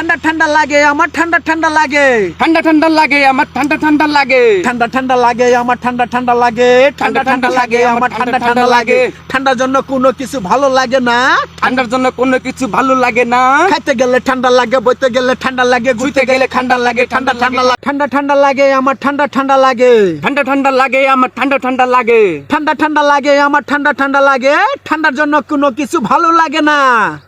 ঠান্ডা ঠান্ডা লাগে আমার ঠান্ডা ঠান্ডা লাগে ঠান্ডা ঠান্ডা লাগে আমার ঠান্ডা ঠান্ডা লাগে ঠান্ডা ঠান্ডা লাগে আমার ঠান্ডা ঠান্ডা লাগে ঠান্ডা ঠান্ডা লাগে আমার ঠান্ডা ঠান্ডা লাগে ঠান্ডার জন্য কোনো কিছু ভালো লাগে না ঠান্ডার জন্য কোনো কিছু ভালো লাগে না খাইতে গেলে ঠান্ডা লাগে বইতে গেলে ঠান্ডা লাগে ঘুরতে গেলে ঠান্ডা লাগে ঠান্ডা ঠান্ডা লাগে ঠান্ডা ঠান্ডা লাগে আমার ঠান্ডা ঠান্ডা লাগে ঠান্ডা ঠান্ডা লাগে আমার ঠান্ডা ঠান্ডা লাগে ঠান্ডা ঠান্ডা লাগে আমার ঠান্ডা ঠান্ডা লাগে ঠান্ডার জন্য কোনো কিছু ভালো লাগে না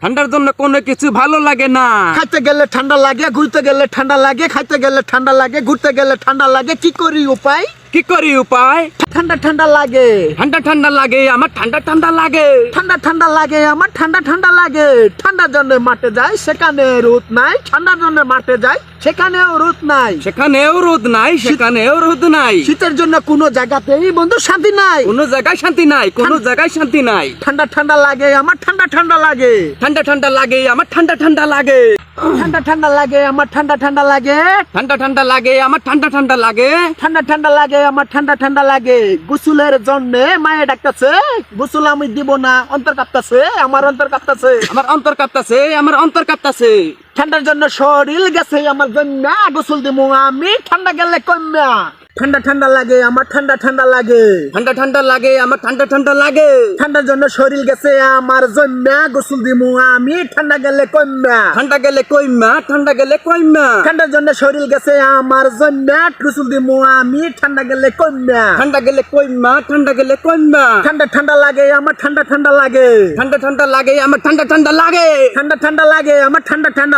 ঠান্ডার জন্য কোনো কিছু ভালো লাগে না খাইতে গেলে ঠান্ডা লাগে ঘুরতে গেলে ঠান্ডা লাগে খাইতে গেলে ঠান্ডা লাগে ঘুরতে গেলে ঠান্ডা লাগে কি করি উপায়? কি করি উপায়? ঠান্ডা ঠান্ডা লাগে। ঠান্ডা ঠান্ডা লাগে আমার ঠান্ডা ঠান্ডা লাগে। ঠান্ডা ঠান্ডা লাগে আমার ঠান্ডা ঠান্ডা লাগে। ঠান্ডার জন্য মাঠে যায় সেখানে রোদ নাই। ঠান্ডার জন্য মাঠে যাই সেখানেও রোদ নাই। সেখানেও রোদ নাই সেখানেও রোদ নাই। শীতের জন্য কোনো জায়গাতেই বন্ধু শান্তি নাই। কোনো জায়গায় শান্তি নাই কোনো জায়গায় শান্তি নাই। ঠান্ডা ঠান্ডা লাগে আমার ঠান্ডা ঠান্ডা লাগে। ঠান্ডা ঠান্ডা লাগে আমার ঠান্ডা ঠান্ডা লাগে। ঠান্ডা ঠান্ডা লাগে আমার ঠান্ডা ঠান্ডা লাগে। ঠান্ডা ঠান্ডা লাগে আমার ঠান্ডা ঠান্ডা লাগে। ঠান্ডা ঠান্ডা লাগে আমার ঠান্ডা ঠান্ডা লাগে। গুসুলের জন্য মায়ে ডাকতেছে গোসল আমি দিব না অন্তর কাঁপতাছে আমার অন্তর কাঁপতাছে। আমার অন্তর কাঁপতাছে আমার অন্তর কাঁপতাছে। ঠান্ডার জন্য শরীর গেছে আমার জন্য গোসল দিব আমি ঠান্ডা গেলে কমা ঠান্ডা ঠান্ডা লাগে আমার ঠান্ডা ঠান্ডা লাগে ঠান্ডা ঠান্ডা লাগে আমার ঠান্ডা ঠান্ডা লাগে ঠান্ডার জন্য শরীর গেছে আমার জন্য গোসল দিব আমি ঠান্ডা গেলে কমা ঠান্ডা গেলে কইমা ঠান্ডা গেলে কইমা ঠান্ডার জন্য শরীর গেছে আমার জন্য গোসল দিব আমি ঠান্ডা গেলে কমা ঠান্ডা গেলে কইমা ঠান্ডা গেলে কইমা ঠান্ডা ঠান্ডা লাগে আমার ঠান্ডা ঠান্ডা লাগে ঠান্ডা ঠান্ডা লাগে আমার ঠান্ডা ঠান্ডা লাগে ঠান্ডা ঠান্ডা লাগে আমার ঠান্ডা ঠান্ডা